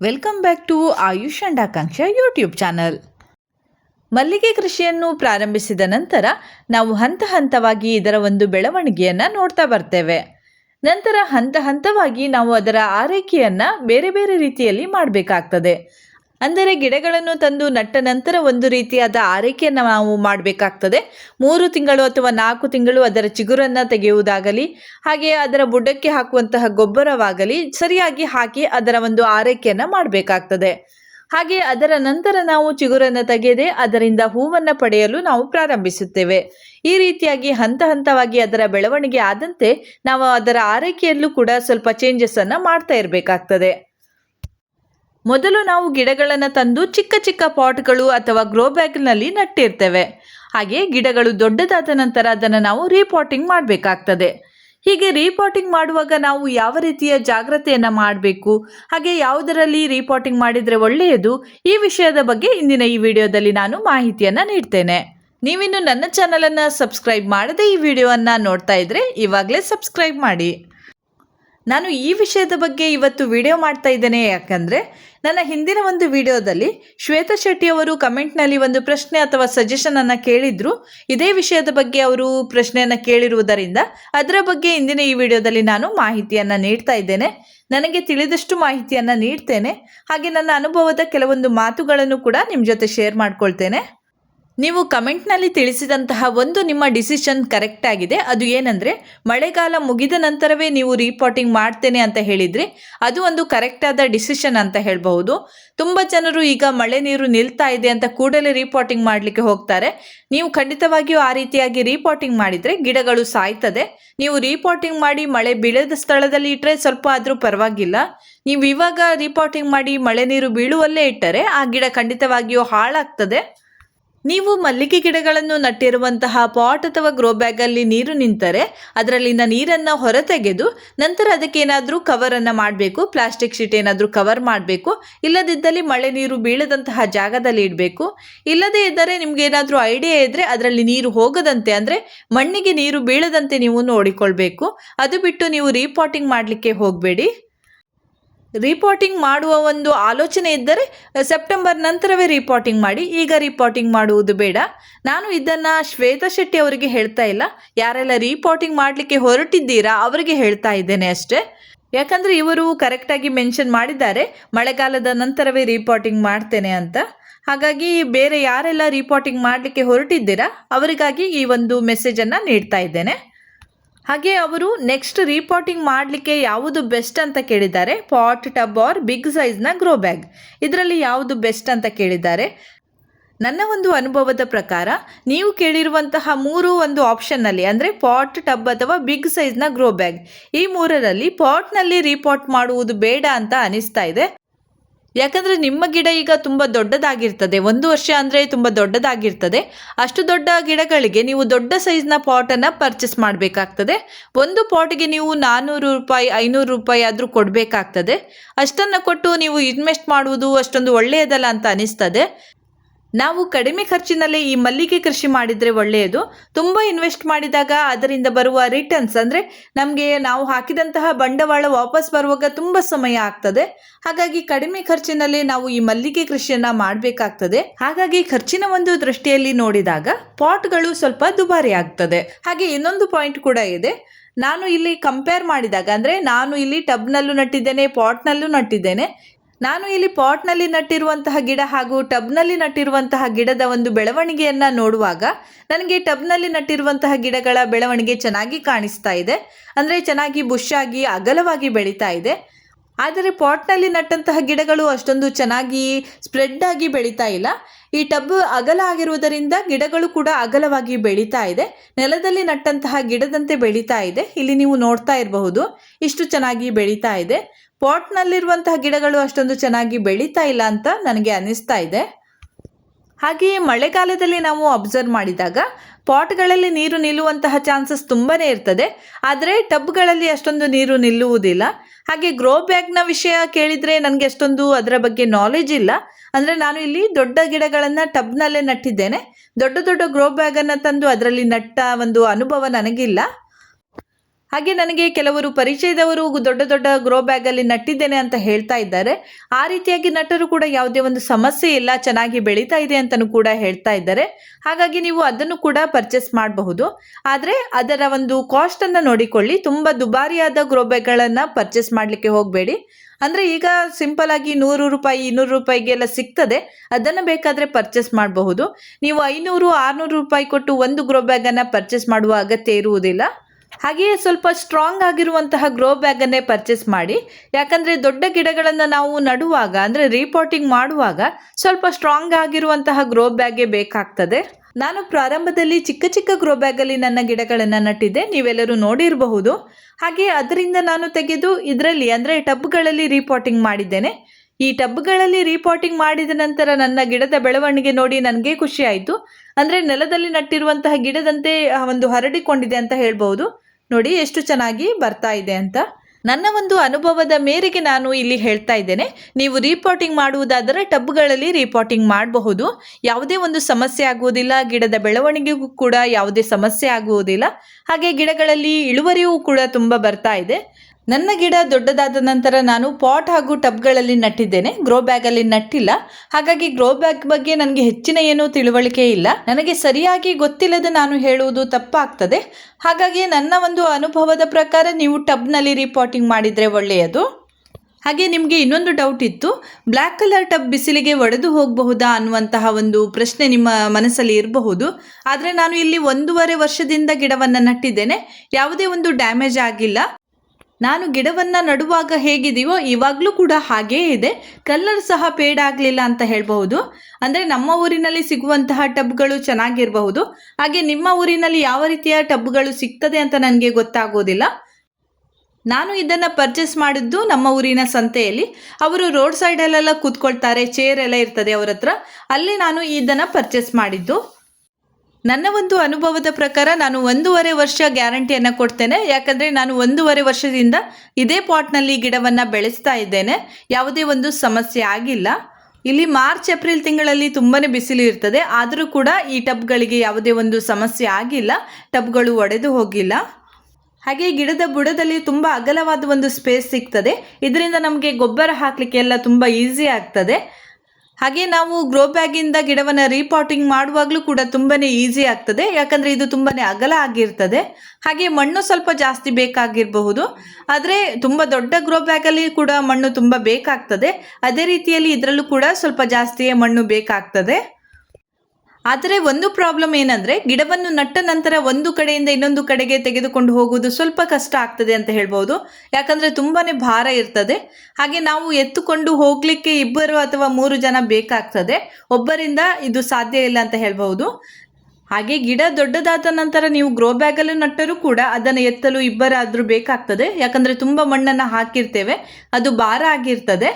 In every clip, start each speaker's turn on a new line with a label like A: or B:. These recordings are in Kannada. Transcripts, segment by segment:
A: Welcome back to Ayush and Akanksha YouTube channel ಮಲ್ಲಿಗೆ ಕೃಷಿಯನ್ನು ಪ್ರಾರಂಭಿಸಿದ ನಂತರ ನಾವು ಹಂತ ಹಂತವಾಗಿ ಇದರ ಒಂದು ಬೆಳವಣಿಗೆಯನ್ನು ನೋಡ್ತಾ ಬರ್ತೇವೆ. ನಂತರ ಹಂತ ಹಂತವಾಗಿ ನಾವು ಅದರ ಆರೈಕೆಯನ್ನು ಬೇರೆ ಬೇರೆ ರೀತಿಯಲ್ಲಿ ಮಾಡಬೇಕಾಗ್ತದೆ. ಅಂದರೆ ಗಿಡಗಳನ್ನು ತಂದು ನಟ್ಟ ನಂತರ ಒಂದು ರೀತಿಯಾದ ಆರೈಕೆಯನ್ನು ನಾವು ಮಾಡಬೇಕಾಗ್ತದೆ. ಮೂರು ತಿಂಗಳು ಅಥವಾ ನಾಲ್ಕು ತಿಂಗಳು ಅದರ ಚಿಗುರನ್ನು ತೆಗೆಯುವುದಾಗಲಿ, ಹಾಗೆ ಅದರ ಬುಡಕ್ಕೆ ಹಾಕುವಂತಹ ಗೊಬ್ಬರವಾಗಲಿ ಸರಿಯಾಗಿ ಹಾಕಿ ಅದರ ಒಂದು ಆರೈಕೆಯನ್ನು ಮಾಡಬೇಕಾಗ್ತದೆ. ಹಾಗೆ ಅದರ ನಂತರ ನಾವು ಚಿಗುರನ್ನು ತೆಗೆದೆ ಅದರಿಂದ ಹೂವನ್ನು ಪಡೆಯಲು ನಾವು ಪ್ರಾರಂಭಿಸುತ್ತೇವೆ. ಈ ರೀತಿಯಾಗಿ ಹಂತ ಹಂತವಾಗಿ ಅದರ ಬೆಳವಣಿಗೆ ಆದಂತೆ ನಾವು ಅದರ ಆರೈಕೆಯಲ್ಲೂ ಕೂಡ ಸ್ವಲ್ಪ ಚೇಂಜಸನ್ನು ಮಾಡ್ತಾ ಇರಬೇಕಾಗ್ತದೆ. ಮೊದಲು ನಾವು ಗಿಡಗಳನ್ನು ತಂದು ಚಿಕ್ಕ ಚಿಕ್ಕ ಪಾಟ್ಗಳು ಅಥವಾ ಗ್ರೋ ಬ್ಯಾಗ್ನಲ್ಲಿ ನಟ್ಟಿರ್ತೇವೆ. ಹಾಗೆ ಗಿಡಗಳು ದೊಡ್ಡದಾದ ನಂತರ ಅದನ್ನು ನಾವು ರೀಪಾಟಿಂಗ್ ಮಾಡಬೇಕಾಗ್ತದೆ. ಹೀಗೆ ರೀಪಾಟಿಂಗ್ ಮಾಡುವಾಗ ನಾವು ಯಾವ ರೀತಿಯ ಜಾಗ್ರತೆಯನ್ನು ಮಾಡಬೇಕು, ಹಾಗೆ ಯಾವುದರಲ್ಲಿ ರೀಪಾಟಿಂಗ್ ಮಾಡಿದರೆ ಒಳ್ಳೆಯದು, ಈ ವಿಷಯದ ಬಗ್ಗೆ ಇಂದಿನ ಈ ವಿಡಿಯೋದಲ್ಲಿ ನಾನು ಮಾಹಿತಿಯನ್ನು ನೀಡ್ತೇನೆ. ನೀವಿನ್ನು ನನ್ನ ಚಾನಲನ್ನು ಸಬ್ಸ್ಕ್ರೈಬ್ ಮಾಡದೆ ಈ ವಿಡಿಯೋವನ್ನು ನೋಡ್ತಾ ಇದ್ದರೆ ಇವಾಗಲೇ ಸಬ್ಸ್ಕ್ರೈಬ್ ಮಾಡಿ. ನಾನು ಈ ವಿಷಯದ ಬಗ್ಗೆ ಇವತ್ತು ವಿಡಿಯೋ ಮಾಡ್ತಾ ಇದ್ದೇನೆ. ಯಾಕಂದರೆ ನನ್ನ ಹಿಂದಿನ ಒಂದು ವಿಡಿಯೋದಲ್ಲಿ ಶ್ವೇತಾ ಶೆಟ್ಟಿ ಅವರು ಕಮೆಂಟ್ನಲ್ಲಿ ಒಂದು ಪ್ರಶ್ನೆ ಅಥವಾ ಸಜೆಷನನ್ನು ಕೇಳಿದ್ರು. ಇದೇ ವಿಷಯದ ಬಗ್ಗೆ ಅವರು ಪ್ರಶ್ನೆಯನ್ನು ಕೇಳಿರುವುದರಿಂದ ಅದರ ಬಗ್ಗೆ ಇಂದಿನ ಈ ವಿಡಿಯೋದಲ್ಲಿ ನಾನು ಮಾಹಿತಿಯನ್ನು ನೀಡ್ತಾ ಇದ್ದೇನೆ. ನನಗೆ ತಿಳಿದಷ್ಟು ಮಾಹಿತಿಯನ್ನು ನೀಡ್ತೇನೆ. ಹಾಗೆ ನನ್ನ ಅನುಭವದ ಕೆಲವೊಂದು ಮಾತುಗಳನ್ನು ಕೂಡ ನಿಮ್ಮ ಜೊತೆ ಶೇರ್ ಮಾಡ್ಕೊಳ್ತೇನೆ. ನೀವು ಕಮೆಂಟ್ನಲ್ಲಿ ತಿಳಿಸಿದಂತಹ ಒಂದು ನಿಮ್ಮ ಡಿಸಿಷನ್ ಕರೆಕ್ಟ್ ಆಗಿದೆ. ಅದು ಏನಂದರೆ, ಮಳೆಗಾಲ ಮುಗಿದ ನಂತರವೇ ನೀವು ರಿಪೋರ್ಟಿಂಗ್ ಮಾಡ್ತೇನೆ ಅಂತ ಹೇಳಿದರೆ, ಅದು ಒಂದು ಕರೆಕ್ಟಾದ ಡಿಸಿಷನ್ ಅಂತ ಹೇಳಬಹುದು. ತುಂಬ ಜನರು ಈಗ ಮಳೆ ನೀರು ನಿಲ್ತಾ ಇದೆ ಅಂತ ಕೂಡಲೇ ರಿಪೋರ್ಟಿಂಗ್ ಮಾಡಲಿಕ್ಕೆ ಹೋಗ್ತಾರೆ. ನೀವು ಖಂಡಿತವಾಗಿಯೂ ಆ ರೀತಿಯಾಗಿ ರಿಪೋರ್ಟಿಂಗ್ ಮಾಡಿದರೆ ಗಿಡಗಳು ಸಾಯ್ತದೆ. ನೀವು ರಿಪೋರ್ಟಿಂಗ್ ಮಾಡಿ ಮಳೆ ಬೀಳದ ಸ್ಥಳದಲ್ಲಿ ಇಟ್ಟರೆ ಸ್ವಲ್ಪ ಆದರೂ ಪರವಾಗಿಲ್ಲ. ನೀವು ಇವಾಗ ರಿಪೋರ್ಟಿಂಗ್ ಮಾಡಿ ಮಳೆ ನೀರು ಬೀಳುವಲ್ಲೇ ಇಟ್ಟರೆ ಆ ಗಿಡ ಖಂಡಿತವಾಗಿಯೂ ಹಾಳಾಗ್ತದೆ. ನೀವು ಮಲ್ಲಿಗೆ ಗಿಡಗಳನ್ನು ನಟ್ಟಿರುವಂತಹ ಪಾಟ್ ಅಥವಾ ಗ್ರೋ ಬ್ಯಾಗಲ್ಲಿ ನೀರು ನಿಂತರೆ ಅದರಲ್ಲಿನ ನೀರನ್ನು ಹೊರತೆಗೆದು ನಂತರ ಅದಕ್ಕೆ ಏನಾದರೂ ಕವರನ್ನು ಮಾಡಬೇಕು ಪ್ಲಾಸ್ಟಿಕ್ ಶೀಟ್ ಏನಾದರೂ ಕವರ್ ಮಾಡಬೇಕು, ಇಲ್ಲದಿದ್ದಲ್ಲಿ ಮಳೆ ನೀರು ಬೀಳದಂತಹ ಜಾಗದಲ್ಲಿ ಇಡಬೇಕು. ಇಲ್ಲದೇ ಇದ್ದರೆ ನಿಮ್ಗೆ ಏನಾದರೂ ಐಡಿಯಾ ಇದ್ದರೆ ಅದರಲ್ಲಿ ನೀರು ಹೋಗದಂತೆ, ಅಂದರೆ ಮಣ್ಣಿಗೆ ನೀರು ಬೀಳದಂತೆ ನೀವು ನೋಡಿಕೊಳ್ಬೇಕು. ಅದು ಬಿಟ್ಟು ನೀವು ರೀಪಾಟಿಂಗ್ ಮಾಡಲಿಕ್ಕೆ ಹೋಗಬೇಡಿ. ರೀಪಾಟಿಂಗ್ ಮಾಡುವ ಒಂದು ಆಲೋಚನೆ ಇದ್ದರೆ ಸೆಪ್ಟೆಂಬರ್ ನಂತರವೇ ರಿಪೋರ್ಟಿಂಗ್ ಮಾಡಿ. ಈಗ ರಿಪೋರ್ಟಿಂಗ್ ಮಾಡುವುದು ಬೇಡ. ನಾನು ಇದನ್ನು ಶ್ವೇತಾ ಶೆಟ್ಟಿ ಅವರಿಗೆ ಹೇಳ್ತಾ ಇಲ್ಲ. ಯಾರೆಲ್ಲ ರಿಪೋರ್ಟಿಂಗ್ ಮಾಡಲಿಕ್ಕೆ ಹೊರಟಿದ್ದೀರಾ ಅವರಿಗೆ ಹೇಳ್ತಾ ಇದ್ದೇನೆ ಅಷ್ಟೇ. ಯಾಕಂದರೆ ಇವರು ಕರೆಕ್ಟಾಗಿ ಮೆನ್ಷನ್ ಮಾಡಿದ್ದಾರೆ. ಮಳೆಗಾಲದ ನಂತರವೇ ರಿಪೋರ್ಟಿಂಗ್ ಮಾಡ್ತೇನೆ ಅಂತ. ಹಾಗಾಗಿ ಬೇರೆ ಯಾರೆಲ್ಲ ರಿಪೋರ್ಟಿಂಗ್ ಮಾಡಲಿಕ್ಕೆ ಹೊರಟಿದ್ದೀರಾ ಅವರಿಗಾಗಿ ಈ ಒಂದು ಮೆಸೇಜನ್ನು ನೀಡ್ತಾ ಇದ್ದೇನೆ. ಹಾಗೆ ಅವರು ನೆಕ್ಸ್ಟ್ ರೀಪಾಟಿಂಗ್ ಮಾಡಲಿಕ್ಕೆ ಯಾವುದು ಬೆಸ್ಟ್ ಅಂತ ಕೇಳಿದ್ದಾರೆ. ಪಾಟ್ ಟಬ್ ಆರ್ ಬಿಗ್ ಸೈಜ್ನ ಗ್ರೋ ಬ್ಯಾಗ್ ಇದರಲ್ಲಿ ಯಾವುದು ಬೆಸ್ಟ್ ಅಂತ ಕೇಳಿದ್ದಾರೆ. ನನ್ನ ಒಂದು ಅನುಭವದ ಪ್ರಕಾರ, ನೀವು ಕೇಳಿರುವಂತಹ ಮೂರು ಒಂದು ಆಪ್ಷನ್ನಲ್ಲಿ ಅಂದರೆ ಪಾಟ್ ಟಬ್ ಅಥವಾ ಬಿಗ್ ಸೈಜ್ನ ಗ್ರೋ ಬ್ಯಾಗ್ ಈ ಮೂರರಲ್ಲಿ ಪಾಟ್ನಲ್ಲಿ ರೀಪಾಟ್ ಮಾಡುವುದು ಬೇಡ ಅಂತ ಅನಿಸ್ತಾ ಇದೆ. ಯಾಕಂದರೆ ನಿಮ್ಮ ಗಿಡ ಈಗ ತುಂಬ ದೊಡ್ಡದಾಗಿರ್ತದೆ. ಒಂದು ವರ್ಷ ಅಂದರೆ ತುಂಬ ದೊಡ್ಡದಾಗಿರ್ತದೆ. ಅಷ್ಟು ದೊಡ್ಡ ಗಿಡಗಳಿಗೆ ನೀವು ದೊಡ್ಡ ಸೈಜ್ನ ಪಾಟನ್ನು ಪರ್ಚೇಸ್ ಮಾಡಬೇಕಾಗ್ತದೆ. ಒಂದು ಪಾಟ್ಗೆ ನೀವು ನಾನ್ನೂರು ರೂಪಾಯಿ, ಐನೂರು ರೂಪಾಯಿ ಆದರೂ ಕೊಡಬೇಕಾಗ್ತದೆ. ಅಷ್ಟನ್ನು ಕೊಟ್ಟು ನೀವು ಇನ್ವೆಸ್ಟ್ ಮಾಡುವುದು ಅಷ್ಟೊಂದು ಒಳ್ಳೆಯದಲ್ಲ ಅಂತ ಅನಿಸ್ತದೆ. ನಾವು ಕಡಿಮೆ ಖರ್ಚಿನಲ್ಲಿ ಈ ಮಲ್ಲಿಗೆ ಕೃಷಿ ಮಾಡಿದರೆ ಒಳ್ಳೆಯದು. ತುಂಬ ಇನ್ವೆಸ್ಟ್ ಮಾಡಿದಾಗ ಅದರಿಂದ ಬರುವ ರಿಟರ್ನ್ಸ್ ಅಂದರೆ ನಮಗೆ ನಾವು ಹಾಕಿದಂತಹ ಬಂಡವಾಳ ವಾಪಸ್ ಬರುವಾಗ ತುಂಬ ಸಮಯ ಆಗ್ತದೆ. ಹಾಗಾಗಿ ಕಡಿಮೆ ಖರ್ಚಿನಲ್ಲಿ ನಾವು ಈ ಮಲ್ಲಿಗೆ ಕೃಷಿಯನ್ನು ಮಾಡಬೇಕಾಗ್ತದೆ. ಹಾಗಾಗಿ ಖರ್ಚಿನ ಒಂದು ದೃಷ್ಟಿಯಲ್ಲಿ ನೋಡಿದಾಗ ಪಾಟ್ಗಳು ಸ್ವಲ್ಪ ದುಬಾರಿ ಆಗ್ತದೆ. ಹಾಗೆ ಇನ್ನೊಂದು ಪಾಯಿಂಟ್ ಕೂಡ ಇದೆ. ನಾನು ಇಲ್ಲಿ ಕಂಪೇರ್ ಮಾಡಿದಾಗ ಅಂದರೆ ನಾನು ಇಲ್ಲಿ ಟಬ್ನಲ್ಲೂ ನಟ್ಟಿದ್ದೇನೆ ಪಾಟ್ನಲ್ಲೂ ನಟ್ಟಿದ್ದೇನೆ. ನಾನು ಇಲ್ಲಿ ಪಾಟ್ನಲ್ಲಿ ನಟ್ಟಿರುವಂತಹ ಗಿಡ ಹಾಗೂ ಟಬ್ನಲ್ಲಿ ನಟ್ಟಿರುವಂತಹ ಗಿಡದ ಒಂದು ಬೆಳವಣಿಗೆಯನ್ನು ನೋಡುವಾಗ ನನಗೆ ಟಬ್ನಲ್ಲಿ ನಟ್ಟಿರುವಂತಹ ಗಿಡಗಳ ಬೆಳವಣಿಗೆ ಚೆನ್ನಾಗಿ ಕಾಣಿಸ್ತಾ ಇದೆ. ಅಂದರೆ ಚೆನ್ನಾಗಿ ಬುಷ್ ಆಗಿ ಅಗಲವಾಗಿ ಬೆಳೀತಾ ಇದೆ. ಆದರೆ ಪಾಟ್ನಲ್ಲಿ ನಟ್ಟಂತಹ ಗಿಡಗಳು ಅಷ್ಟೊಂದು ಚೆನ್ನಾಗಿ ಸ್ಪ್ರೆಡ್ ಆಗಿ ಬೆಳೀತಾ ಇಲ್ಲ. ಈ ಟಬ್ ಅಗಲ ಆಗಿರುವುದರಿಂದ ಗಿಡಗಳು ಕೂಡ ಅಗಲವಾಗಿ ಬೆಳೀತಾ ಇದೆ. ನೆಲದಲ್ಲಿ ನಟ್ಟಂತಹ ಗಿಡದಂತೆ ಬೆಳೀತಾ ಇದೆ. ಇಲ್ಲಿ ನೀವು ನೋಡ್ತಾ ಇರಬಹುದು. ಇಷ್ಟು ಚೆನ್ನಾಗಿ ಬೆಳೀತಾ ಇದೆ. ಪಾಟ್ನಲ್ಲಿರುವಂತಹ ಗಿಡಗಳು ಅಷ್ಟೊಂದು ಚೆನ್ನಾಗಿ ಬೆಳೀತಾ ಇಲ್ಲ ಅಂತ ನನಗೆ ಅನ್ನಿಸ್ತಾ ಇದೆ. ಹಾಗೆಯೇ ಮಳೆಗಾಲದಲ್ಲಿ ನಾವು ಅಬ್ಸರ್ವ್ ಮಾಡಿದಾಗ ಪಾಟ್ಗಳಲ್ಲಿ ನೀರು ನಿಲ್ಲುವಂತಹ ಚಾನ್ಸಸ್ ತುಂಬಾ ಇರ್ತದೆ. ಆದರೆ ಟಬ್ಗಳಲ್ಲಿ ಅಷ್ಟೊಂದು ನೀರು ನಿಲ್ಲುವುದಿಲ್ಲ. ಹಾಗೆ ಗ್ರೋ ಬ್ಯಾಗ್ನ ವಿಷಯ ಕೇಳಿದರೆ ನನಗೆ ಅಷ್ಟೊಂದು ಅದರ ಬಗ್ಗೆ ನಾಲೆಜ್ ಇಲ್ಲ. ಅಂದರೆ ನಾನು ಇಲ್ಲಿ ದೊಡ್ಡ ಗಿಡಗಳನ್ನು ಟಬ್ನಲ್ಲೇ ನಟ್ಟಿದ್ದೇನೆ. ದೊಡ್ಡ ದೊಡ್ಡ ಗ್ರೋ ಬ್ಯಾಗನ್ನು ತಂದು ಅದರಲ್ಲಿ ನಟ್ಟ ಒಂದು ಅನುಭವ ನನಗಿಲ್ಲ. ಹಾಗೆ ನನಗೆ ಕೆಲವರು ಪರಿಚಯದವರು ದೊಡ್ಡ ದೊಡ್ಡ ಗ್ರೋ ಬ್ಯಾಗಲ್ಲಿ ನಟ್ಟಿದ್ದೇನೆ ಅಂತ ಹೇಳ್ತಾ ಇದ್ದಾರೆ. ಆ ರೀತಿಯಾಗಿ ನಟರು ಕೂಡ ಯಾವುದೇ ಒಂದು ಸಮಸ್ಯೆ ಇಲ್ಲ, ಚೆನ್ನಾಗಿ ಬೆಳೀತಾ ಇದೆ ಅಂತಲೂ ಕೂಡ ಹೇಳ್ತಾ ಇದ್ದಾರೆ. ಹಾಗಾಗಿ ನೀವು ಅದನ್ನು ಕೂಡ ಪರ್ಚೇಸ್ ಮಾಡಬಹುದು. ಆದರೆ ಅದರ ಒಂದು ಕಾಸ್ಟನ್ನು ನೋಡಿಕೊಳ್ಳಿ. ತುಂಬ ದುಬಾರಿಯಾದ ಗ್ರೋ ಬ್ಯಾಗ್ಗಳನ್ನು ಪರ್ಚೇಸ್ ಮಾಡಲಿಕ್ಕೆ ಹೋಗಬೇಡಿ. ಅಂದರೆ ಈಗ ಸಿಂಪಲ್ ಆಗಿ ನೂರು ರೂಪಾಯಿ, ಇನ್ನೂರು ರೂಪಾಯಿಗೆಲ್ಲ ಸಿಗ್ತದೆ. ಅದನ್ನು ಬೇಕಾದರೆ ಪರ್ಚೇಸ್ ಮಾಡಬಹುದು. ನೀವು ಐನೂರು, ಆರುನೂರು ರೂಪಾಯಿ ಕೊಟ್ಟು ಒಂದು ಗ್ರೋ ಬ್ಯಾಗನ್ನು ಪರ್ಚೇಸ್ ಮಾಡುವ ಅಗತ್ಯ ಇರುವುದಿಲ್ಲ. ಹಾಗೆಯೇ ಸ್ವಲ್ಪ ಸ್ಟ್ರಾಂಗ್ ಆಗಿರುವಂತಹ ಗ್ರೋ ಬ್ಯಾಗನ್ನೇ ಪರ್ಚೇಸ್ ಮಾಡಿ. ಯಾಕಂದರೆ ದೊಡ್ಡ ಗಿಡಗಳನ್ನು ನಾವು ನಡುವಾಗ, ಅಂದರೆ ರೀಪೋರ್ಟಿಂಗ್ ಮಾಡುವಾಗ ಸ್ವಲ್ಪ ಸ್ಟ್ರಾಂಗ್ ಆಗಿರುವಂತಹ ಗ್ರೋ ಬ್ಯಾಗೇ ಬೇಕಾಗ್ತದೆ. ನಾನು ಪ್ರಾರಂಭದಲ್ಲಿ ಚಿಕ್ಕ ಚಿಕ್ಕ ಗ್ರೋ ಬ್ಯಾಗಲ್ಲಿ ನನ್ನ ಗಿಡಗಳನ್ನು ನಟ್ಟಿದ್ದೆ. ನೀವೆಲ್ಲರೂ ನೋಡಿರಬಹುದು. ಹಾಗೆ ಅದರಿಂದ ನಾನು ತೆಗೆದು ಇದರಲ್ಲಿ, ಅಂದರೆ ಟಬ್ಗಳಲ್ಲಿ ರೀಪೋರ್ಟಿಂಗ್ ಮಾಡಿದ್ದೇನೆ. ಈ ಟಬ್ಗಳಲ್ಲಿ ರೀಪೋರ್ಟಿಂಗ್ ಮಾಡಿದ ನಂತರ ನನ್ನ ಗಿಡದ ಬೆಳವಣಿಗೆ ನೋಡಿ ನನಗೆ ಖುಷಿ ಆಯಿತು. ಅಂದರೆ ನೆಲದಲ್ಲಿ ನಟ್ಟಿರುವಂತಹ ಗಿಡದಂತೆ ಒಂದು ಹರಡಿಕೊಂಡಿದೆ ಅಂತ ಹೇಳ್ಬೋದು ನೋಡಿ ಎಷ್ಟು ಚೆನ್ನಾಗಿ ಬರ್ತಾ ಇದೆ ಅಂತ. ನನ್ನ ಒಂದು ಅನುಭವದ ಮೇರೆಗೆ ನಾನು ಇಲ್ಲಿ ಹೇಳ್ತಾ ಇದ್ದೇನೆ. ನೀವು ರಿಪೋರ್ಟಿಂಗ್ ಮಾಡುವುದಾದರೆ ಟಬ್ಗಳಲ್ಲಿ ರಿಪೋರ್ಟಿಂಗ್ ಮಾಡಬಹುದು. ಯಾವುದೇ ಒಂದು ಸಮಸ್ಯೆ ಆಗುವುದಿಲ್ಲ, ಗಿಡದ ಬೆಳವಣಿಗೆಗೂ ಕೂಡ ಯಾವುದೇ ಸಮಸ್ಯೆ ಆಗುವುದಿಲ್ಲ. ಹಾಗೆ ಗಿಡಗಳಲ್ಲಿ ಇಳುವರಿಯೂ ಕೂಡ ತುಂಬ ಬರ್ತಾ ಇದೆ. ನನ್ನ ಗಿಡ ದೊಡ್ಡದಾದ ನಂತರ ನಾನು ಪಾಟ್ ಹಾಗೂ ಟಬ್ಗಳಲ್ಲಿ ನಟ್ಟಿದ್ದೇನೆ. ಗ್ರೋ ಬ್ಯಾಗಲ್ಲಿ ನಟ್ಟಿಲ್ಲ. ಹಾಗಾಗಿ ಗ್ರೋ ಬ್ಯಾಗ್ ಬಗ್ಗೆ ನನಗೆ ಹೆಚ್ಚಿನ ಏನೂ ತಿಳುವಳಿಕೆ ಇಲ್ಲ. ನನಗೆ ಸರಿಯಾಗಿ ಗೊತ್ತಿಲ್ಲದೆ ನಾನು ಹೇಳುವುದು ತಪ್ಪಾಗ್ತದೆ. ಹಾಗಾಗಿ ನನ್ನ ಒಂದು ಅನುಭವದ ಪ್ರಕಾರ ನೀವು ಟಬ್ನಲ್ಲಿ ರಿಪೋರ್ಟಿಂಗ್ ಮಾಡಿದರೆ ಒಳ್ಳೆಯದು. ಹಾಗೆ ನಿಮಗೆ ಇನ್ನೊಂದು ಡೌಟ್ ಇತ್ತು. ಬ್ಲ್ಯಾಕ್ ಕಲರ್ ಟಬ್ ಬಿಸಿಲಿಗೆ ಒಡೆದು ಹೋಗಬಹುದಾ ಅನ್ನುವಂತಹ ಒಂದು ಪ್ರಶ್ನೆ ನಿಮ್ಮ ಮನಸ್ಸಲ್ಲಿ ಇರಬಹುದು. ಆದರೆ ನಾನು ಇಲ್ಲಿ ಒಂದೂವರೆ ವರ್ಷದಿಂದ ಗಿಡವನ್ನು ನಟ್ಟಿದ್ದೇನೆ. ಯಾವುದೇ ಒಂದು ಡ್ಯಾಮೇಜ್ ಆಗಿಲ್ಲ. ನಾನು ಗಿಡವನ್ನು ನಡುವಾಗ ಹೇಗಿದೆಯೋ ಇವಾಗಲೂ ಕೂಡ ಹಾಗೇ ಇದೆ. ಕಲ್ಲರ್ ಸಹ ಪೇಡ್ ಆಗಲಿಲ್ಲ ಅಂತ ಹೇಳಬಹುದು. ಅಂದರೆ ನಮ್ಮ ಊರಿನಲ್ಲಿ ಸಿಗುವಂತಹ ಟಬ್ಗಳು ಚೆನ್ನಾಗಿರಬಹುದು. ಹಾಗೆ ನಿಮ್ಮ ಊರಿನಲ್ಲಿ ಯಾವ ರೀತಿಯ ಟಬ್ಗಳು ಸಿಗ್ತದೆ ಅಂತ ನನಗೆ ಗೊತ್ತಾಗೋದಿಲ್ಲ. ನಾನು ಇದನ್ನು ಪರ್ಚೇಸ್ ಮಾಡಿದ್ದು ನಮ್ಮ ಊರಿನ ಸಂತೆಯಲ್ಲಿ. ಅವರು ರೋಡ್ ಸೈಡಲ್ಲೆಲ್ಲ ಕೂತ್ಕೊಳ್ತಾರೆ ಚೇರ್ ಎಲ್ಲ ಇರ್ತದೆ ಅವ್ರ ಹತ್ರ. ಅಲ್ಲಿ ನಾನು ಇದನ್ನು ಪರ್ಚೇಸ್ ಮಾಡಿದ್ದು. ನನ್ನ ಒಂದು ಅನುಭವದ ಪ್ರಕಾರ ನಾನು ಒಂದೂವರೆ ವರ್ಷ ಗ್ಯಾರಂಟಿಯನ್ನು ಕೊಡ್ತೇನೆ. ಯಾಕಂದರೆ ನಾನು ಒಂದೂವರೆ ವರ್ಷದಿಂದ ಇದೇ ಪಾಟ್ನಲ್ಲಿ ಗಿಡವನ್ನು ಬೆಳೆಸ್ತಾ ಇದ್ದೇನೆ. ಯಾವುದೇ ಒಂದು ಸಮಸ್ಯೆ ಆಗಿಲ್ಲ. ಇಲ್ಲಿ ಮಾರ್ಚ್, ಏಪ್ರಿಲ್ ತಿಂಗಳಲ್ಲಿ ತುಂಬಾ ಬಿಸಿಲು ಇರ್ತದೆ. ಆದರೂ ಕೂಡ ಈ ಟಬ್ಗಳಿಗೆ ಯಾವುದೇ ಒಂದು ಸಮಸ್ಯೆ ಆಗಿಲ್ಲ. ಟಬ್ಗಳು ಒಡೆದು ಹೋಗಿಲ್ಲ. ಹಾಗೆ ಗಿಡದ ಬುಡದಲ್ಲಿ ತುಂಬ ಅಗಲವಾದ ಒಂದು ಸ್ಪೇಸ್ ಸಿಗ್ತದೆ. ಇದರಿಂದ ನಮಗೆ ಗೊಬ್ಬರ ಹಾಕಲಿಕ್ಕೆ ಎಲ್ಲ ತುಂಬ ಈಸಿ ಆಗ್ತದೆ. ಹಾಗೆ ನಾವು ಗ್ರೋ ಬ್ಯಾಗಿಂದ ಗಿಡವನ್ನು ರೀಪಾಟಿಂಗ್ ಮಾಡುವಾಗಲೂ ಕೂಡ ತುಂಬಾ ಈಸಿ ಆಗ್ತದೆ. ಯಾಕಂದರೆ ಇದು ತುಂಬಾ ಅಗಲ ಆಗಿರ್ತದೆ. ಹಾಗೆ ಮಣ್ಣು ಸ್ವಲ್ಪ ಜಾಸ್ತಿ ಬೇಕಾಗಿರಬಹುದು. ಆದರೆ ತುಂಬ ದೊಡ್ಡ ಗ್ರೋ ಬ್ಯಾಗಲ್ಲಿ ಕೂಡ ಮಣ್ಣು ತುಂಬ ಬೇಕಾಗ್ತದೆ. ಅದೇ ರೀತಿಯಲ್ಲಿ ಇದರಲ್ಲೂ ಕೂಡ ಸ್ವಲ್ಪ ಜಾಸ್ತಿಯೇ ಮಣ್ಣು ಬೇಕಾಗ್ತದೆ. ಆದರೆ ಒಂದು ಪ್ರಾಬ್ಲಮ್ ಏನಂದರೆ ಗಿಡವನ್ನು ನಟ್ಟ ನಂತರ ಒಂದು ಕಡೆಯಿಂದ ಇನ್ನೊಂದು ಕಡೆಗೆ ತೆಗೆದುಕೊಂಡು ಹೋಗುವುದು ಸ್ವಲ್ಪ ಕಷ್ಟ ಆಗ್ತದೆ ಅಂತ ಹೇಳ್ಬೋದು. ಯಾಕಂದರೆ ತುಂಬಾ ಭಾರ ಇರ್ತದೆ. ಹಾಗೆ ನಾವು ಎತ್ತುಕೊಂಡು ಹೋಗಲಿಕ್ಕೆ ಇಬ್ಬರು ಅಥವಾ ಮೂರು ಜನ ಬೇಕಾಗ್ತದೆ. ಒಬ್ಬರಿಂದ ಇದು ಸಾಧ್ಯ ಇಲ್ಲ ಅಂತ ಹೇಳ್ಬೋದು ಹಾಗೆ ಗಿಡ ದೊಡ್ಡದಾದ ನಂತರ ನೀವು ಗ್ರೋ ಬ್ಯಾಗಲ್ಲೂ ನಟ್ಟರೂ ಕೂಡ ಅದನ್ನು ಎತ್ತಲು ಇಬ್ಬರಾದರೂ ಬೇಕಾಗ್ತದೆ. ಯಾಕಂದರೆ ತುಂಬ ಮಣ್ಣನ್ನು ಹಾಕಿರ್ತೇವೆ. ಅದು ಭಾರ ಆಗಿರ್ತದೆ.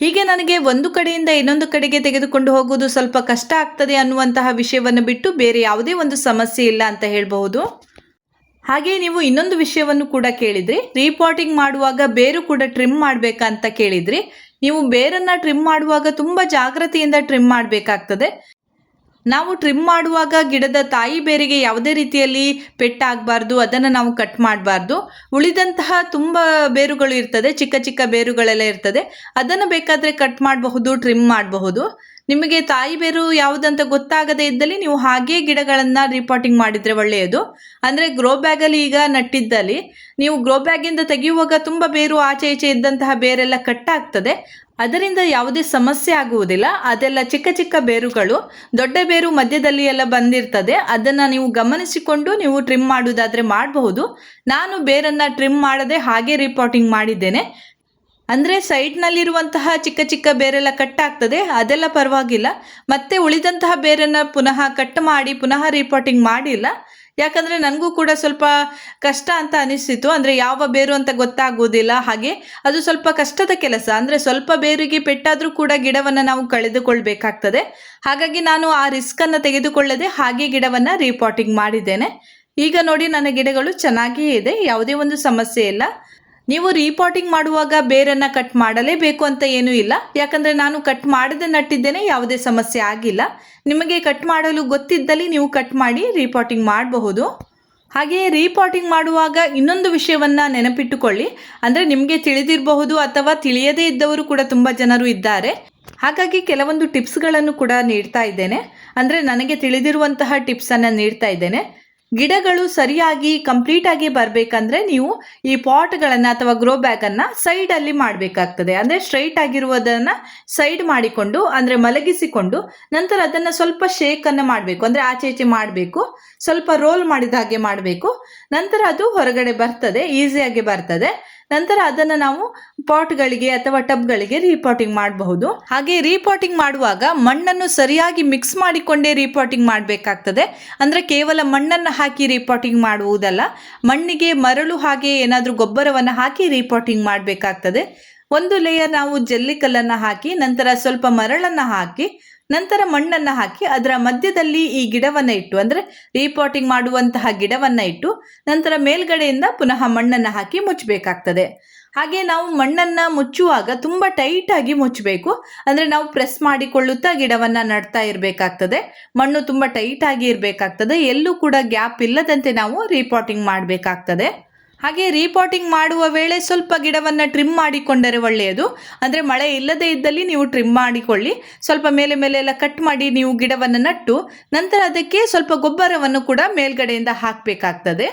A: ಹೀಗೆ ನನಗೆ ಒಂದು ಕಡೆಯಿಂದ ಇನ್ನೊಂದು ಕಡೆಗೆ ತೆಗೆದುಕೊಂಡು ಹೋಗುವುದು ಸ್ವಲ್ಪ ಕಷ್ಟ ಆಗ್ತದೆ ಅನ್ನುವಂತಹ ವಿಷಯವನ್ನು ಬಿಟ್ಟು ಬೇರೆ ಯಾವುದೇ ಒಂದು ಸಮಸ್ಯೆ ಇಲ್ಲ ಅಂತ ಹೇಳಬಹುದು. ಹಾಗೆ ನೀವು ಇನ್ನೊಂದು ವಿಷಯವನ್ನು ಕೂಡ ಕೇಳಿದ್ರಿ. ರೀಪಾಟಿಂಗ್ ಮಾಡುವಾಗ ಬೇರು ಕೂಡ ಟ್ರಿಮ್ ಮಾಡಬೇಕಾ ಅಂತ ಕೇಳಿದ್ರಿ. ನೀವು ಬೇರನ್ನು ಟ್ರಿಮ್ ಮಾಡುವಾಗ ತುಂಬ ಜಾಗ್ರತೆಯಿಂದ ಟ್ರಿಮ್ ಮಾಡಬೇಕಾಗ್ತದೆ. ನಾವು ಟ್ರಿಮ್ ಮಾಡುವಾಗ ಗಿಡದ ತಾಯಿ ಬೇರಿಗೆ ಯಾವುದೇ ರೀತಿಯಲ್ಲಿ ಪೆಟ್ಟಾಗಬಾರ್ದು, ಅದನ್ನು ನಾವು ಕಟ್ ಮಾಡಬಾರ್ದು. ಉಳಿದಂತಹ ತುಂಬ ಬೇರುಗಳು ಇರ್ತದೆ, ಚಿಕ್ಕ ಚಿಕ್ಕ ಬೇರುಗಳೆಲ್ಲ ಇರ್ತದೆ. ಅದನ್ನು ಬೇಕಾದರೆ ಕಟ್ ಮಾಡಬಹುದು ಟ್ರಿಮ್ ಮಾಡಬಹುದು. ನಿಮಗೆ ತಾಯಿ ಬೇರು ಯಾವುದಂತ ಗೊತ್ತಾಗದೆ ಇದ್ದಲ್ಲಿ ನೀವು ಹಾಗೇ ಗಿಡಗಳನ್ನು ರಿಪೋರ್ಟಿಂಗ್ ಮಾಡಿದ್ರೆ ಒಳ್ಳೆಯದು. ಅಂದ್ರೆ ಗ್ರೋ ಬ್ಯಾಗಲ್ಲಿ ಈಗ ನಟ್ಟಿದ್ದಲ್ಲಿ ನೀವು ಗ್ರೋ ಬ್ಯಾಗ್ ಇಂದ ತೆಗೆಯುವಾಗ ತುಂಬಾ ಬೇರು ಆಚೆ ಈಚೆ ಇದ್ದಂತಹ ಬೇರೆಲ್ಲ ಆಗ್ತದೆ ಅದರಿಂದ ಯಾವುದೇ ಸಮಸ್ಯೆ ಆಗುವುದಿಲ್ಲ. ಅದೆಲ್ಲ ಚಿಕ್ಕ ಚಿಕ್ಕ ಬೇರುಗಳು, ದೊಡ್ಡ ಬೇರು ಮಧ್ಯದಲ್ಲಿ ಎಲ್ಲ ಬಂದಿರ್ತದೆ. ಅದನ್ನ ನೀವು ಗಮನಿಸಿಕೊಂಡು ನೀವು ಟ್ರಿಮ್ ಮಾಡುವುದಾದ್ರೆ ಮಾಡಬಹುದು. ನಾನು ಬೇರನ್ನ ಟ್ರಿಮ್ ಮಾಡದೆ ಹಾಗೆ ರಿಪೋರ್ಟಿಂಗ್ ಮಾಡಿದ್ದೇನೆ. ಅಂದರೆ ಸೈಡ್ನಲ್ಲಿರುವಂತಹ ಚಿಕ್ಕ ಚಿಕ್ಕ ಬೇರೆಲ್ಲ ಕಟ್ ಆಗ್ತದೆ, ಅದೆಲ್ಲ ಪರವಾಗಿಲ್ಲ. ಮತ್ತೆ ಉಳಿದಂತಹ ಬೇರನ್ನು ಪುನಃ ಕಟ್ ಮಾಡಿ, ಪುನಃ ರಿಪೋರ್ಟಿಂಗ್ ಮಾಡಿಲ್ಲ. ಯಾಕಂದರೆ ನನಗೂ ಕೂಡ ಸ್ವಲ್ಪ ಕಷ್ಟ ಅಂತ ಅನಿಸ್ತಿತ್ತು. ಅಂದರೆ ಯಾವ ಬೇರು ಅಂತ ಗೊತ್ತಾಗುವುದಿಲ್ಲ. ಹಾಗೆ ಅದು ಸ್ವಲ್ಪ ಕಷ್ಟದ ಕೆಲಸ. ಅಂದರೆ ಸ್ವಲ್ಪ ಬೇರಿಗೆ ಪೆಟ್ಟಾದರೂ ಕೂಡ ಗಿಡವನ್ನು ನಾವು ಕಳೆದುಕೊಳ್ಬೇಕಾಗ್ತದೆ. ಹಾಗಾಗಿ ನಾನು ಆ ರಿಸ್ಕನ್ನು ತೆಗೆದುಕೊಳ್ಳದೆ ಹಾಗೆ ಗಿಡವನ್ನು ರಿಪೋರ್ಟಿಂಗ್ ಮಾಡಿದ್ದೇನೆ. ಈಗ ನೋಡಿ, ನನ್ನ ಗಿಡಗಳು ಚೆನ್ನಾಗಿಯೇ ಇದೆ. ಯಾವುದೇ ಒಂದು ಸಮಸ್ಯೆ ಇಲ್ಲ. ನೀವು ರೀಪಾಟಿಂಗ್ ಮಾಡುವಾಗ ಬೇರನ್ನ ಕಟ್ ಮಾಡಲೇಬೇಕು ಅಂತ ಏನೂ ಇಲ್ಲ. ಯಾಕಂದರೆ ನಾನು ಕಟ್ ಮಾಡದೆ ನಟ್ಟಿದ್ದೇನೆ, ಯಾವುದೇ ಸಮಸ್ಯೆ ಆಗಿಲ್ಲ. ನಿಮಗೆ ಕಟ್ ಮಾಡಲು ಗೊತ್ತಿದ್ದಲ್ಲಿ ನೀವು ಕಟ್ ಮಾಡಿ ರೀಪಾಟಿಂಗ್ ಮಾಡಬಹುದು. ಹಾಗೆಯೇ ರೀಪಾಟಿಂಗ್ ಮಾಡುವಾಗ ಇನ್ನೊಂದು ವಿಷಯವನ್ನು ನೆನಪಿಟ್ಟುಕೊಳ್ಳಿ. ಅಂದರೆ ನಿಮಗೆ ತಿಳಿದಿರಬಹುದು ಅಥವಾ ತಿಳಿಯದೇ ಇದ್ದವರು ಕೂಡ ತುಂಬ ಜನರು ಇದ್ದಾರೆ. ಹಾಗಾಗಿ ಕೆಲವೊಂದು ಟಿಪ್ಸ್ಗಳನ್ನು ಕೂಡ ನೀಡ್ತಾ ಇದ್ದೇನೆ. ಅಂದರೆ ನನಗೆ ತಿಳಿದಿರುವಂತಹ ಟಿಪ್ಸನ್ನು ನೀಡ್ತಾ ಇದ್ದೇನೆ. ಗಿಡಗಳು ಸರಿಯಾಗಿ ಕಂಪ್ಲೀಟಾಗಿ ಬರಬೇಕಂದ್ರೆ ನೀವು ಈ ಪಾಟ್ಗಳನ್ನು ಅಥವಾ ಗ್ರೋ ಬ್ಯಾಗನ್ನು ಸೈಡಲ್ಲಿ ಮಾಡಬೇಕಾಗ್ತದೆ. ಅಂದರೆ ಸ್ಟ್ರೈಟ್ ಆಗಿರುವುದನ್ನು ಸೈಡ್ ಮಾಡಿಕೊಂಡು, ಅಂದರೆ ಮಲಗಿಸಿಕೊಂಡು ನಂತರ ಅದನ್ನು ಸ್ವಲ್ಪ ಶೇಕನ್ನು ಮಾಡಬೇಕು. ಅಂದರೆ ಆಚೆ ಈಚೆ ಮಾಡಬೇಕು. ಸ್ವಲ್ಪ ರೋಲ್ ಮಾಡಿದ ಹಾಗೆ ಮಾಡಬೇಕು. ನಂತರ ಅದು ಹೊರಗಡೆ ಬರ್ತದೆ ಈಸಿಯಾಗಿ ಬರ್ತದೆ. ನಂತರ ಅದನ್ನು ನಾವು ಪಾಟ್ಗಳಿಗೆ ಅಥವಾ ಟಬ್ಗಳಿಗೆ ರೀಪಾಟಿಂಗ್ ಮಾಡಬಹುದು. ಹಾಗೆ ರೀಪಾಟಿಂಗ್ ಮಾಡುವಾಗ ಮಣ್ಣನ್ನು ಸರಿಯಾಗಿ ಮಿಕ್ಸ್ ಮಾಡಿಕೊಂಡೇ ರೀಪಾಟಿಂಗ್ ಮಾಡಬೇಕಾಗ್ತದೆ. ಅಂದರೆ ಕೇವಲ ಮಣ್ಣನ್ನು ಹಾಕಿ ರೀಪಾಟಿಂಗ್ ಮಾಡುವುದಲ್ಲ, ಮಣ್ಣಿಗೆ ಮರಳು ಹಾಗೆ ಏನಾದರೂ ಗೊಬ್ಬರವನ್ನು ಹಾಕಿ ರೀಪಾಟಿಂಗ್ ಮಾಡಬೇಕಾಗ್ತದೆ. ಒಂದು ಲೇಯರ್ ನಾವು ಜಲ್ಲಿಕಲ್ಲನ್ನು ಹಾಕಿ, ನಂತರ ಸ್ವಲ್ಪ ಮರಳನ್ನು ಹಾಕಿ ನಂತರ ಮಣ್ಣನ್ನು ಹಾಕಿ ಅದರ ಮಧ್ಯದಲ್ಲಿ ಈ ಗಿಡವನ್ನು ಇಟ್ಟು, ಅಂದರೆ ರೀಪಾಟಿಂಗ್ ಮಾಡುವಂತಹ ಗಿಡವನ್ನು ಇಟ್ಟು, ನಂತರ ಮೇಲ್ಗಡೆಯಿಂದ ಪುನಃ ಮಣ್ಣನ್ನು ಹಾಕಿ ಮುಚ್ಚಬೇಕಾಗ್ತದೆ. ಹಾಗೆ ನಾವು ಮಣ್ಣನ್ನು ಮುಚ್ಚುವಾಗ ತುಂಬ ಟೈಟಾಗಿ ಮುಚ್ಚಬೇಕು. ಅಂದರೆ ನಾವು ಪ್ರೆಸ್ ಮಾಡಿಕೊಳ್ಳುತ್ತಾ ಗಿಡವನ್ನು ನಡ್ತಾ ಇರಬೇಕಾಗ್ತದೆ. ಮಣ್ಣು ತುಂಬ ಟೈಟಾಗಿ ಇರಬೇಕಾಗ್ತದೆ. ಎಲ್ಲೂ ಕೂಡ ಗ್ಯಾಪ್ ಇಲ್ಲದಂತೆ ನಾವು ರೀಪಾಟಿಂಗ್ ಮಾಡಬೇಕಾಗ್ತದೆ. ಹಾಗೆ ರೀಪಾಟಿಂಗ್ ಮಾಡುವ ವೇಳೆ ಸ್ವಲ್ಪ ಗಿಡವನ್ನು ಟ್ರಿಮ್ ಮಾಡಿಕೊಂಡರೆ ಒಳ್ಳೆಯದು. ಅಂದರೆ ಮಳೆ ಇಲ್ಲದೇ ಇದ್ದಲ್ಲಿ ನೀವು ಟ್ರಿಮ್ ಮಾಡಿಕೊಳ್ಳಿ. ಸ್ವಲ್ಪ ಮೇಲೆ ಮೇಲೆ ಎಲ್ಲ ಕಟ್ ಮಾಡಿ ನೀವು ಗಿಡವನ್ನು ನಟ್ಟು, ನಂತರ ಅದಕ್ಕೆ ಸ್ವಲ್ಪ ಗೊಬ್ಬರವನ್ನು ಕೂಡ ಮೇಲ್ಗಡೆಯಿಂದ ಹಾಕಬೇಕಾಗ್ತದೆ.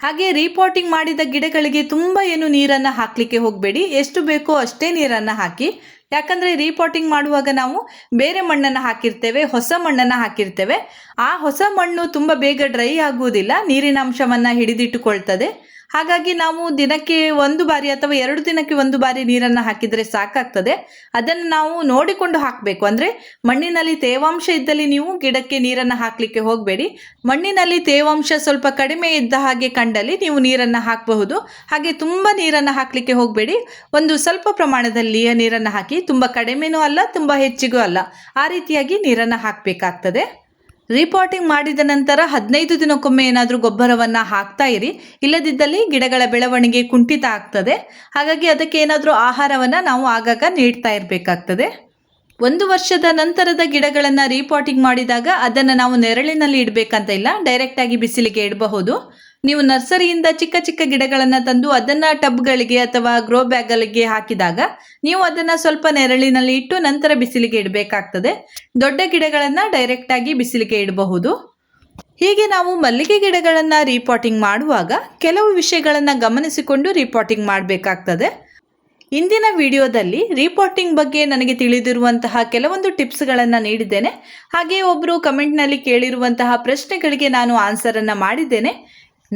A: ಹಾಗೆ ರೀಪಾಟಿಂಗ್ ಮಾಡಿದ ಗಿಡಗಳಿಗೆ ತುಂಬ ಏನು ನೀರನ್ನು ಹಾಕಲಿಕ್ಕೆ ಹೋಗಬೇಡಿ. ಎಷ್ಟು ಬೇಕೋ ಅಷ್ಟೇ ನೀರನ್ನು ಹಾಕಿ. ಯಾಕಂದರೆ ರೀಪಾಟಿಂಗ್ ಮಾಡುವಾಗ ನಾವು ಬೇರೆ ಮಣ್ಣನ್ನು ಹಾಕಿರ್ತೇವೆ, ಹೊಸ ಮಣ್ಣನ್ನು ಹಾಕಿರ್ತೇವೆ. ಆ ಹೊಸ ಮಣ್ಣು ತುಂಬ ಬೇಗ ಡ್ರೈ ಆಗುವುದಿಲ್ಲ, ನೀರಿನ ಅಂಶವನ್ನು ಹಿಡಿದಿಟ್ಟುಕೊಳ್ತದೆ. ಹಾಗಾಗಿ ನಾವು ದಿನಕ್ಕೆ ಒಂದು ಬಾರಿ ಅಥವಾ ಎರಡು ದಿನಕ್ಕೆ ಒಂದು ಬಾರಿ ನೀರನ್ನು ಹಾಕಿದರೆ ಸಾಕಾಗ್ತದೆ. ಅದನ್ನು ನಾವು ನೋಡಿಕೊಂಡು ಹಾಕಬೇಕು. ಅಂದರೆ ಮಣ್ಣಿನಲ್ಲಿ ತೇವಾಂಶ ಇದ್ದಲ್ಲಿ ನೀವು ಗಿಡಕ್ಕೆ ನೀರನ್ನು ಹಾಕಲಿಕ್ಕೆ ಹೋಗಬೇಡಿ. ಮಣ್ಣಿನಲ್ಲಿ ತೇವಾಂಶ ಸ್ವಲ್ಪ ಕಡಿಮೆ ಇದ್ದ ಹಾಗೆ ಕಂಡಲ್ಲಿ ನೀವು ನೀರನ್ನು ಹಾಕಬಹುದು. ಹಾಗೆ ತುಂಬ ನೀರನ್ನು ಹಾಕಲಿಕ್ಕೆ ಹೋಗಬೇಡಿ. ಒಂದು ಸ್ವಲ್ಪ ಪ್ರಮಾಣದಲ್ಲಿ ನೀರನ್ನು ಹಾಕಿ, ತುಂಬ ಕಡಿಮೆನೂ ಅಲ್ಲ, ತುಂಬ ಹೆಚ್ಚಿಗೂ ಅಲ್ಲ, ಆ ರೀತಿಯಾಗಿ ನೀರನ್ನು ಹಾಕಬೇಕಾಗ್ತದೆ. ರೀಪಾಟಿಂಗ್ ಮಾಡಿದ ನಂತರ ಹದಿನೈದು ದಿನಕ್ಕೊಮ್ಮೆ ಏನಾದರೂ ಗೊಬ್ಬರವನ್ನು ಹಾಕ್ತಾ ಇರಿ. ಇಲ್ಲದಿದ್ದಲ್ಲಿ ಗಿಡಗಳ ಬೆಳವಣಿಗೆ ಕುಂಠಿತ ಆಗ್ತದೆ. ಹಾಗಾಗಿ ಅದಕ್ಕೆ ಏನಾದರೂ ಆಹಾರವನ್ನು ನಾವು ಆಗಾಗ ನೀಡ್ತಾ ಇರಬೇಕಾಗ್ತದೆ. ಒಂದು ವರ್ಷದ ನಂತರದ ಗಿಡಗಳನ್ನು ರಿಪೋರ್ಟಿಂಗ್ ಮಾಡಿದಾಗ ಅದನ್ನು ನಾವು ನೆರಳಿನಲ್ಲಿ ಇಡಬೇಕಂತ ಇಲ್ಲ ಡೈರೆಕ್ಟಾಗಿ ಬಿಸಿಲಿಗೆ ಇಡಬಹುದು. ನೀವು ನರ್ಸರಿಯಿಂದ ಚಿಕ್ಕ ಚಿಕ್ಕ ಗಿಡಗಳನ್ನು ತಂದು ಅದನ್ನು ಟಬ್ಗಳಿಗೆ ಅಥವಾ ಗ್ರೋ ಬ್ಯಾಗ್ಗಳಿಗೆ ಹಾಕಿದಾಗ ನೀವು ಅದನ್ನು ಸ್ವಲ್ಪ ನೆರಳಿನಲ್ಲಿ ಇಟ್ಟು ನಂತರ ಬಿಸಿಲಿಗೆ ಇಡಬೇಕಾಗ್ತದೆ. ದೊಡ್ಡ ಗಿಡಗಳನ್ನು ಡೈರೆಕ್ಟಾಗಿ ಬಿಸಿಲಿಗೆ ಇಡಬಹುದು. ಹೀಗೆ ನಾವು ಮಲ್ಲಿಗೆ ಗಿಡಗಳನ್ನು ರೀಪಾಟಿಂಗ್ ಮಾಡುವಾಗ ಕೆಲವು ವಿಷಯಗಳನ್ನು ಗಮನಿಸಿಕೊಂಡು ರೀಪಾಟಿಂಗ್ ಮಾಡಬೇಕಾಗ್ತದೆ. ಇಂದಿನ ವಿಡಿಯೋದಲ್ಲಿ ರೀಪಾಟಿಂಗ್ ಬಗ್ಗೆ ನನಗೆ ತಿಳಿದಿರುವಂತಹ ಕೆಲವೊಂದು ಟಿಪ್ಸ್ಗಳನ್ನು ನೀಡಿದ್ದೇನೆ. ಹಾಗೆ ಒಬ್ಬರು ಕಮೆಂಟ್ನಲ್ಲಿ ಕೇಳಿರುವಂತಹ ಪ್ರಶ್ನೆಗಳಿಗೆ ನಾನು ಆನ್ಸರನ್ನು ಮಾಡಿದ್ದೇನೆ.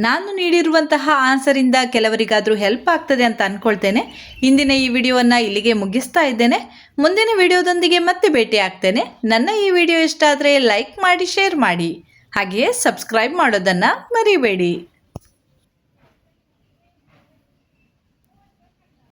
A: ನಾನು ನೀಡಿರುವಂತಹ ಆನ್ಸರಿಂದ ಕೆಲವರಿಗಾದರೂ ಹೆಲ್ಪ್ ಆಗ್ತದೆ ಅಂತ ಅಂದ್ಕೊಳ್ತೇನೆ ಇಂದಿನ ಈ ವಿಡಿಯೋವನ್ನು ಇಲ್ಲಿಗೆ ಮುಗಿಸ್ತಾ ಇದ್ದೇನೆ. ಮುಂದಿನ ವಿಡಿಯೋದೊಂದಿಗೆ ಮತ್ತೆ ಭೇಟಿ ಆಗ್ತೇನೆ. ನನ್ನ ಈ ವಿಡಿಯೋ ಇಷ್ಟ ಆದರೆ ಲೈಕ್ ಮಾಡಿ, ಶೇರ್ ಮಾಡಿ. ಹಾಗೆಯೇ ಸಬ್ಸ್ಕ್ರೈಬ್ ಮಾಡೋದನ್ನು ಮರಿಬೇಡಿ.